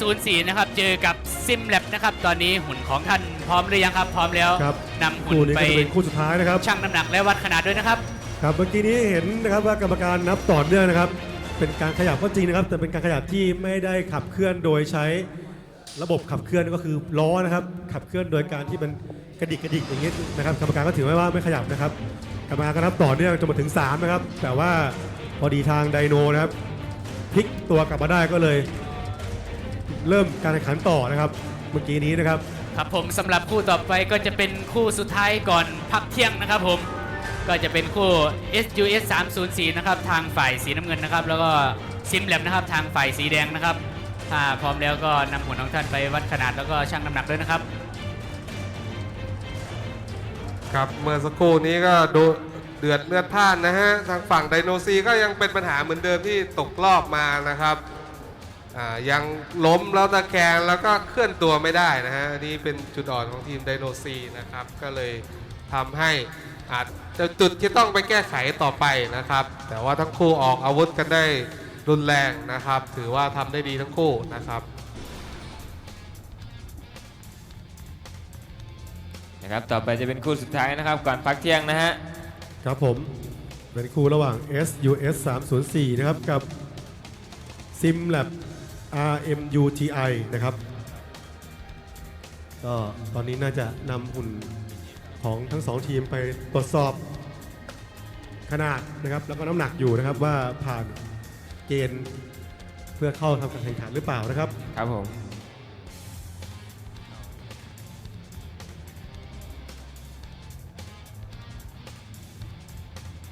304 นะครับ เจอกับซิมแลบนะครับ ตอนนี้หุ่นของท่านพร้อมหรือยังครับ พร้อมแล้วครับนำหุ่นคู่นี้ไปก็จะเป็นคู่สุดท้ายนะครับชั่งน้ำหนักและวัดขนาดด้วยนะครับ ครับ เมื่อกี้นี้เห็นนะครับว่ากรรมการนับต่อเนื่องนะครับ เป็นการขยับก็จริงนะครับ แต่เป็นการขยับที่ไม่ได้ขับเคลื่อนโดยใช้ระบบขับเคลื่อนก็คือล้อนะครับ ขับเคลื่อนโดยการที่มันกระดิกกระดิกอย่างนี้นะครับ กรรมการก็ถือไว้ว่าไม่ขยับนะครับ กรรมการก็นับต่อเนื่องจนมาถึง 3 นะครับ แต่ว่าพอดีทางไดโนนะครับพลิกตัวกลับมาได้ก็เลย เริ่มการแข่งขันต่อนะครับ เมื่อกี้นี้นะครับ ครับผมสำหรับคู่ต่อไปก็จะเป็นคู่สุดท้ายก่อนพักเที่ยงนะครับผมก็จะเป็นคู่ SUS 304นะครับทางฝ่ายสีน้ำเงินนะครับ แล้วก็ซิมแลบนะครับทางฝ่ายสีแดงนะครับ ถ้าพร้อมแล้วก็นำหุ่นของท่านไปวัดขนาดแล้วก็ชั่งน้ำหนักด้วยนะครับ ครับเมื่อสักครู่นี้ก็ดูเดือดเลือดพล่านนะฮะ ทางฝั่งไดโนซีก็ยังเป็นปัญหาเหมือนเดิมที่ตกรอบมานะครับอ่า ยังล้มแล้วตะแคงแล้วก็เคลื่อนตัวไม่ได้นะฮะอันนี่เป็นจุดอ่อนของทีมไดโนซีนะครับ ก็เลยทำให้อาจจะจุดที่ต้องไปแก้ไขต่อไปนะครับ แต่ว่าทั้งคู่ออกอาวุธกันได้รุนแรงนะครับ ถือว่าทำได้ดีทั้งคู่นะครับนะครับต่อไปจะเป็นคู่สุดท้ายนะครับ ก่อนพักเที่ยงนะฮะครับผมเป็นคู่ระหว่าง SUS 304นะครับกับ SimLab RMUTI นะครับ ก็ตอนนี้น่าจะนำหุ่นของทั้งสองทีมไปตรวจสอบขนาดนะครับ แล้วก็น้ำหนักอยู่นะครับว่าผ่านเกณฑ์เพื่อเข้าทำการแข่งขันหรือเปล่านะครับ ครับผม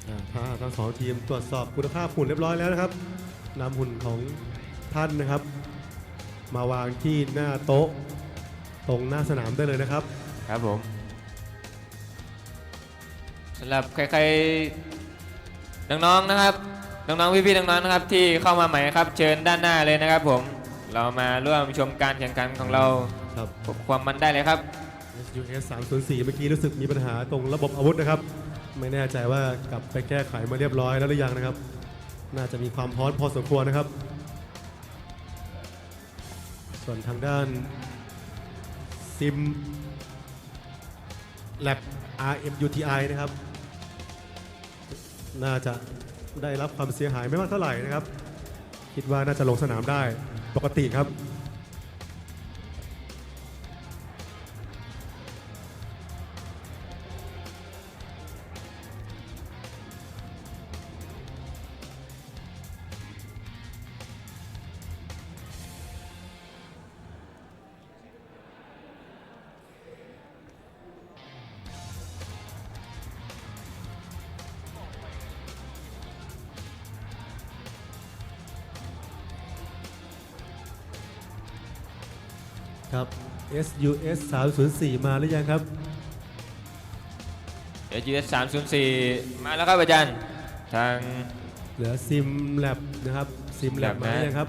อ่าถ้าทั้งสองทีมตรวจสอบคุณภาพหุ่นเรียบร้อยแล้วนะครับนำหุ่นของ ท่านนะครับ มาวางที่หน้าโต๊ะ ตรงหน้าสนามได้เลยนะครับ ครับผมสำหรับใครๆน้องๆนะครับน้องๆพี่ๆน้องๆนะครับ ที่เข้ามาใหม่ครับ เชิญด้านหน้าเลยนะครับ ผมเรามาร่วมชมการแข่งขันของเราครับพบความมันได้เลยครับ SUS 304 เมื่อกี้รู้สึกมีปัญหาตรงระบบอาวุธนะครับ ไม่แน่ใจว่ากลับไปแก้ไขมาเรียบร้อยแล้วหรือยังนะครับ น่าจะมีความพร้อมพอสมควรนะครับ ส่วนทางด้านซิม Lab RMUTI นะครับ น่าจะได้รับความเสียหายไม่มากเท่าไหร่นะครับ คิดว่าน่าจะลงสนามได้ปกติครับ ครับ SUS 304 มาหรือยังครับ SUS 304 มาแล้วครับอาจารย์ ทาง เหลือ Sim Lab นะครับ Sim Lab Lab มาหรือนะยังครับ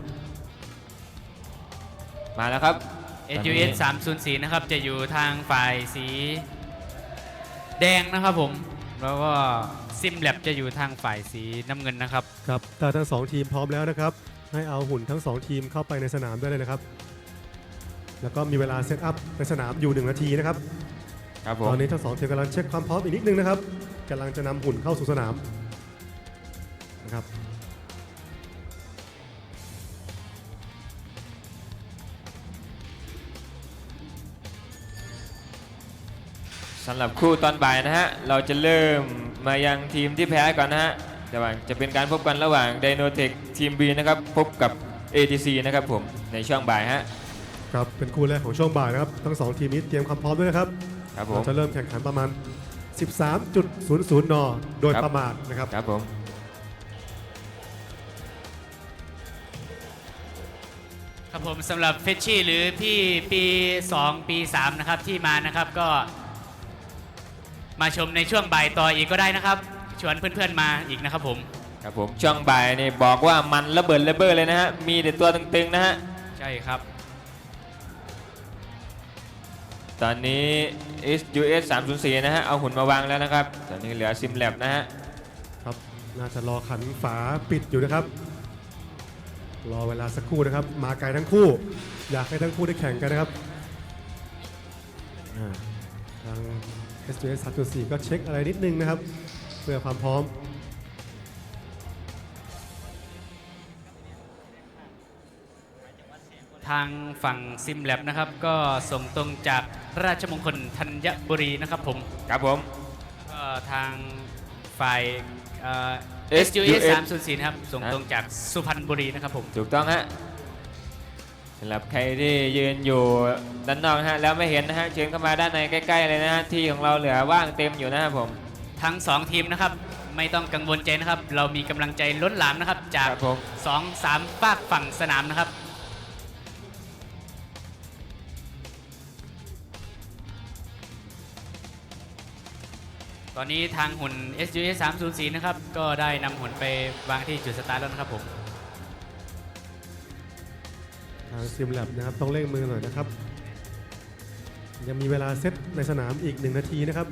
มาแล้วครับ SUS 304 นะครับ จะอยู่ทางฝ่ายสีแดงนะครับผม แล้วก็ซิมแลบจะอยู่ทางฝ่ายสีน้ำเงินนะครับ ครับถ้าทั้งสองทีมพร้อมแล้วนะครับ ให้เอาหุ่นทั้งสองทีมเข้าไปในสนามได้เลยนะครับ แล้วก็มีเวลาเซตอัพในสนามอยู่ 1 นาทีนะครับ ครับผมตอนนี้ทั้งสองทีมกำลังเช็คความพร้อมอีกนิดนึงนะครับกำลังจะนำหุ่นเข้าสู่สนามนะครับสำหรับคู่ตอนบ่ายนะฮะ เราจะเริ่มมายังทีมที่แพ้ก่อนนะฮะแต่ว่าจะเป็นการพบกันระหว่าง d y n o t e c h ทีม B นะครับ พบกับ ATC นะครับผม ในช่วงบ่ายฮะ ครับเป็นคู่แรกของช่วงบ่ายนะครับทั้งสองทีมนี้เตรียมความพร้อมด้วยนะครับครับผมเราจะเริ่มแข่งขันประมาณ 13.00 น โดยครับ ประมาณนะครับ ครับผมครับผมสำหรับเฟชชี่หรือพี่ปี 2 ปี 3 นะครับที่มานะครับก็ มาชมในช่วงบ่ายต่ออีกก็ได้นะครับ ชวนเพื่อนๆมาอีกนะครับผม ครับผมช่วงบ่ายนี่บอกว่ามันระเบิดระเบ้อเลยนะฮะมีแต่ตัวตึงๆนะฮะใช่ครับ ตอนนี้ SUS 304 นะฮะ เอาหุ่นมาวางแล้วนะครับ ตอนนี้เหลือ Sim Lab นะฮะ ครับน่าจะรอขันฝาปิดอยู่นะครับ รอเวลาสักครู่นะครับ มาไกลทั้งคู่ อยากให้ทั้งคู่ได้แข่งกันนะครับอ่าทาง s อ s 3.4ก็เช็คอะไรนิดนึงนะครับ เพื่อความพร้อม ทางฝั่งซิมแลบนะครับ ก็ส่งตรงจากราชมงคลธัญบุรีนะครับผมครับผม ก็ทางฝ่ายเอ่อ SUS SUS 304นะครับ ส่งตรงจากสุพรรณบุรีนะครับผม ถูกต้องฮะสำหรับใครที่ยืนอยู่ด้านนอกนะฮะแล้วไม่เห็นนะฮะเชิญเข้ามาด้านในใกล้ๆเลยนะฮะที่ของเราเหลือว่างเต็มอยู่นะครับผม ทั้ง 2 ทีมนะครับ ไม่ต้องกังวลใจนะครับ เรามีกำลังใจล้นหลามนะครับ จาก ครับผม 2 3ฝากฝั่งสนามนะครับ ตอนนี้ทางหุ่น SUS 304 นะครับ ก็ได้นำหุ่นไปวางที่จุดสตาร์ทแล้วนะครับผม ทางซิมแลบนะครับ ต้องเร่งมือหน่อยนะครับ ยังมีเวลาเซตในสนามอีก 1 นาทีนะครับ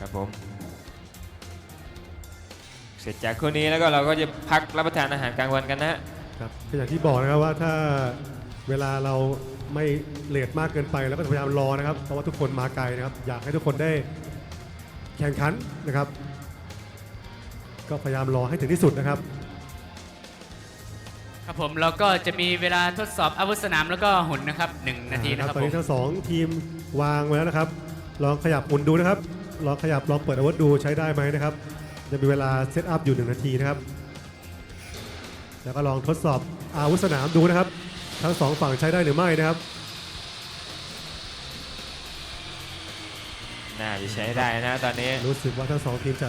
ครับผม เสร็จจากคู่นี้แล้วก็เราก็จะพักรับประทานอาหารกลางวันกันนะฮะ ครับก็อย่างที่บอกนะครับว่าถ้าเวลาเราไม่เลทมากเกินไป แล้วก็พยายามรอนะครับ เพราะว่าทุกคนมาไกลนะครับ อยากให้ทุกคนได้ แข่งขันนะครับ ก็พยายามรอให้ถึงที่สุดนะครับ ครับผมแล้วก็จะมีเวลาทดสอบอาวุธสนามแล้วก็หุ่นนะครับ 1 นาทีนะครับตอนผมนี้ทั้งสองทีมวางไว้แล้วนะครับ ลองขยับหมุนดูนะครับ ลองขยับลองเปิดอาวุธดูใช้ได้ไหมนะครับ จะมีเวลาเซตอัพอยู่ 1 นาทีนะครับ แล้วก็ลองทดสอบอาวุธสนามดูนะครับ ทั้งสองฝั่งใช้ได้หรือไม่นะครับ น่าจะใช้ได้นะตอนนี้รู้สึกว่าทั้งสองทีมจะ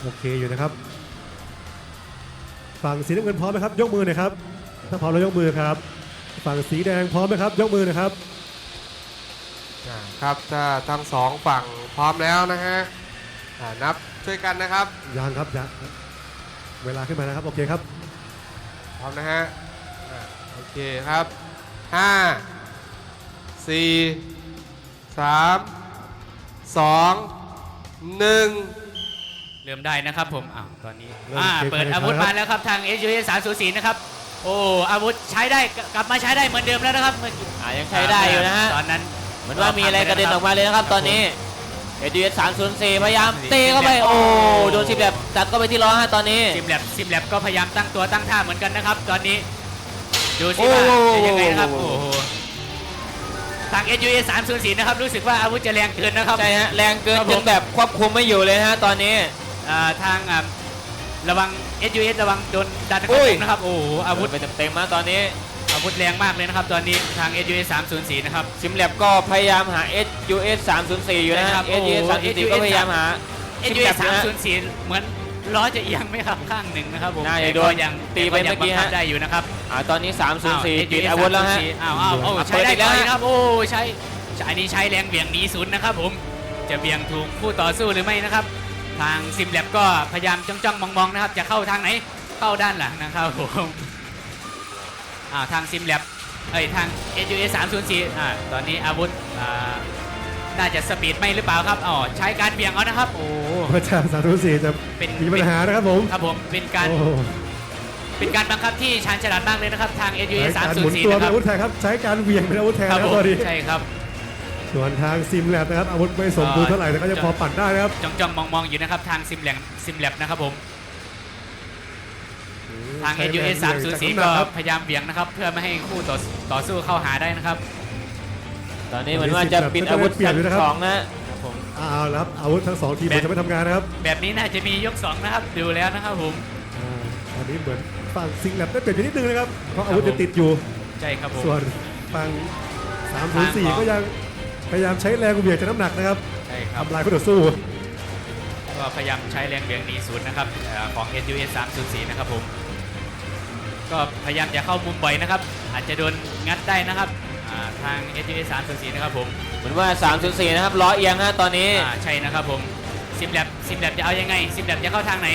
โอเคอยู่นะครับ ฝั่งสีน้ำเงินพร้อมไหมครับ ยกมือหน่อยครับ ถ้าพร้อมแล้วยกมือครับ ฝั่งสีแดงพร้อมไหมครับ ยกมือหนะครับ อ่าครับถ้าทั้งสองฝั่งพร้อมแล้วนะฮะอ่านับช่วยกันนะครับ ยังครับยังเวลาขึ้นมานะครับ โอเคครับ พร้อมนะฮะอ่าโอเคครับ 5 4 3 2 1เริ่มได้นะครับผมอ้าวตอนนี้เริ่มอ่าเกมเปิดการแข่งขันอาวุธแล้วครับมาแล้วครับทาง SUS 304นะครับ โอ้อาวุธใช้ได้กลับมาใช้ได้เหมือนเดิมแล้วนะครับเมื่อกี้อ่ายังใช้ได้อยู่นะฮะ ตอนนั้นเหมือนว่ามีอะไรกระเด็นออกมาเลยนะครับตอนนี้เอ s 304พยายามเตะเข้าไปโอ้โดนสิบแบบตัดเข้าไปที่ล้อฮะตอนนี้ ซิมแลบซิมแลบก็พยายามตั้งตัวตั้งท่าเหมือนกันนะครับ ตอนนี้ ดูสิโอ้ว่าโหจะยังไงนะครับโอ้โห ทาง SUS 304นะครับรู้สึกว่าอาวุธจะแรงเกินนะครับ ใช่ฮะแรงเกินครับจผม นแบบควบคุมไม่อยู่เลยนะฮะตอนนี้ อ่าทางอ่าระวัง SUS ระวังโดนดันกระอุ้ยตุกนะครับโอ้โหอาวุธไปเต็มๆมาตอนนี้อาวุธแรงมากเลยนะครับตอนนี้ทาง SUS 304นะครับ ซิมแลบก็พยายามหา SUS 304 อยู่นะใช่ครัฮะ บโอ้โห SUS 304 ก็พยายามหา SUS นะฮะ304เหมือน ล้อจะเอียงไหมครับข้างหนึ่งนะครับผมน่าจะโดนแต่ยังตีไปแต่เมื่อกี้ยังบังคับฮะได้อยู่นะครับอ่าตอนนี้อ้าว304ติด SUS อาวุธแล้วฮะ304อ้าวอ้าวอ้าวอะใช้ได้เปิดอีกแล้วต่อยฮะ นะครับ โอ้ใช้ใช้อันนี้ใช้แรงเหวี่ยงหนีศูนย์นะครับผมจะเบี่ยงถูกคู่ต่อสู้หรือไม่นะครับ ทางซิมแลบก็พยายามจ้องจ้องมองมองๆนะครับ จะเข้าทางไหนเข้าด้านหลังนะครับผมอ่าทางซิมแลบเอ้ยทาง SUS 304อ่าตอนนี้อาวุธอ่า น่าจะสปีดไม่หรือเปล่าครับอ๋อใช้การเบี่ยงเอานะครับ โอ้ พระเจ้าสาธุสีจะเป็น มีปัญหานะครับผมครับผมเป็นการโอ้โหเป็นการบังคับที่ชาญฉลาดมากเลยนะครับ ทางใช้ SUS การหมุนตัว304นะเป็นครับอาวุธแทนครับ ใช้การเหวี่ยงเป็นอาวุธแทนครับนะคผรับมตอนนี้ใช่ครับ ส่วนทางซิมแลบนะครับอาวุธไม่สมบูรณ์เท่าไหร่แต่ก็จะพอปั่นได้นะครับจ้องจ้องมองมองๆอยู่นะครับ ทางซิมแลบซิมแลบนะครับผม ทางใช้แรง SUS เหวี่ยงจาก304น้ำหนัก็ครับพยายามเบี่ยงนะครับ เพื่อไม่ให้คู่ต่อต่อสู้เข้าหาได้นะครับ ตอนนี้เหมือนว่าจะปิดอาวุธทั้งสองนะฮะครับผมเอาแล้วครับอาวุธทั้งสองทีมแบบมันจะไม่ทำงานนะครับ แบบนี้น่าจะมียก2นะครับดูแล้วนะครับผมอ่าตอนนี้เหมือนฝั่งซิงแลบได้เปลี่ยนไปนิดนึงนะครับเพราะอาวุธครับผมจะติดอยู่ใช่ครับผมส่วนฝั่งทางของ304ก็ยังพยายามใช้แรงเหวี่ยงจากน้ำหนักนะครับใช่ครับทำลายคู่ต่อสู้ก็พยายามใช้แรงเบี่ยงหนีศูนย์นะครับเอ่อของ SUS 304 นะครับผม ก็พยายามจะเข้ามุมบ่อยนะครับ อาจจะโดนงัดได้นะครับ อ่าทาง SUS 304นะครับผมเหมือนว่า304นะครับล้อเอียงฮะตอนนี้ อ่าใช่นะครับผมซิมแลบซิมแลบจะเอายังไงซิมแลบจะเข้าทางไหน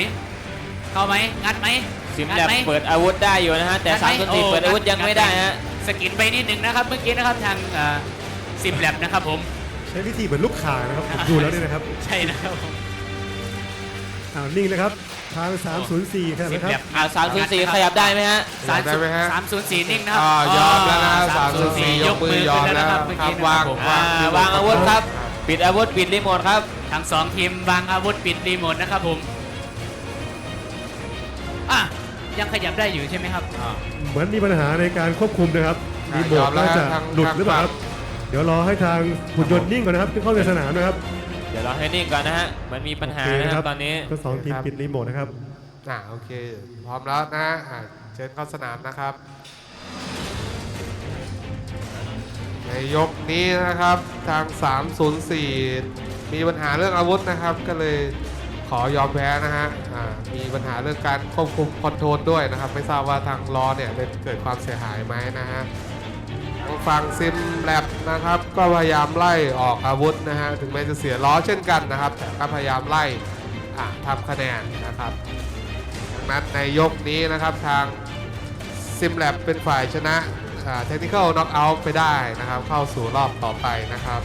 เข้าไหมงัดไหมซิมงัแลบไห เปิดอาวุธได้อยู่นะฮะแต่งัดไหม304เปิดอาวุธยังไม่ได้ฮะ สกินไปนิดหนึ่งนะครับเมื่อกี้นะครับทางซิมแลบนะครับผมใช้วิธีเหมือนลูกข่างนะครับผมดูแล้วเนี่ยนะครับใช่นะครับผมอ้าวนิ่งนะครับ ทาง 304ครับซิมนะคแลรับบอ่า304ขยับได้ไหมฮะขยับได้ไหมฮะ สามศูนย์สี่นิ่งนะครับอ่ายอมแล้วนะสามศูนย์สี่304ยกมือยขึ้นแล้วนะครับยกมือยอมแล้วเมื่อกี้ครับนะครับผมวางอ่าวางอาวุธครับ ปิดอาวุธปิดรีโมทครับ ทั้งสองทีมวางอาวุธปิดรีโมทนะครับผมอะยังขยับได้อยู่ใช่ไหมครับเหมือนมีปัญหาในการควบคุมนะครับ อะรีโมยอทมแล้วน่าจะทางหลุดทางหรือเปล่าครับ เดี๋ยวรอให้ทางหุ่นยนต์นิ่งก่อนนะครับขึ้นเข้าในสนามนะครับ เดี๋ยวเราให้นิ่งก่อนนะฮะ มันมีปัญหาโอเคนะครับตอนนี้ ทั้งสองทีมปิดรีโมทนะครับ อ่าโอเค พร้อมแล้วนะอ่าเชิญเข้าสนามนะครับ ในยกนี้นะครับทาง 304 มีปัญหาเรื่องอาวุธนะครับ ก็เลยขอยอมแพ้นะฮะอ่ามีปัญหาเรื่องการควบคุมคอนโทรลด้วยนะครับ ไม่ทราบว่าทางล้อเนี่ยได้เกิดความเสียหายไหมนะฮะทางฝั่งซิมแลบ นะครับ ก็พยายามไล่ออกอาวุธนะฮะถึงแม้จะเสียล้อเช่นกันนะครับ แต่ก็พยายามไล่ทำคะแนนนะครับดังนั้นในยกนี้นะครับทางซิมแลบเป็นฝ่ายชนะเทคนิคอลน็อกเอาท์ไปได้นะครับ เข้าสู่รอบต่อไปนะครับ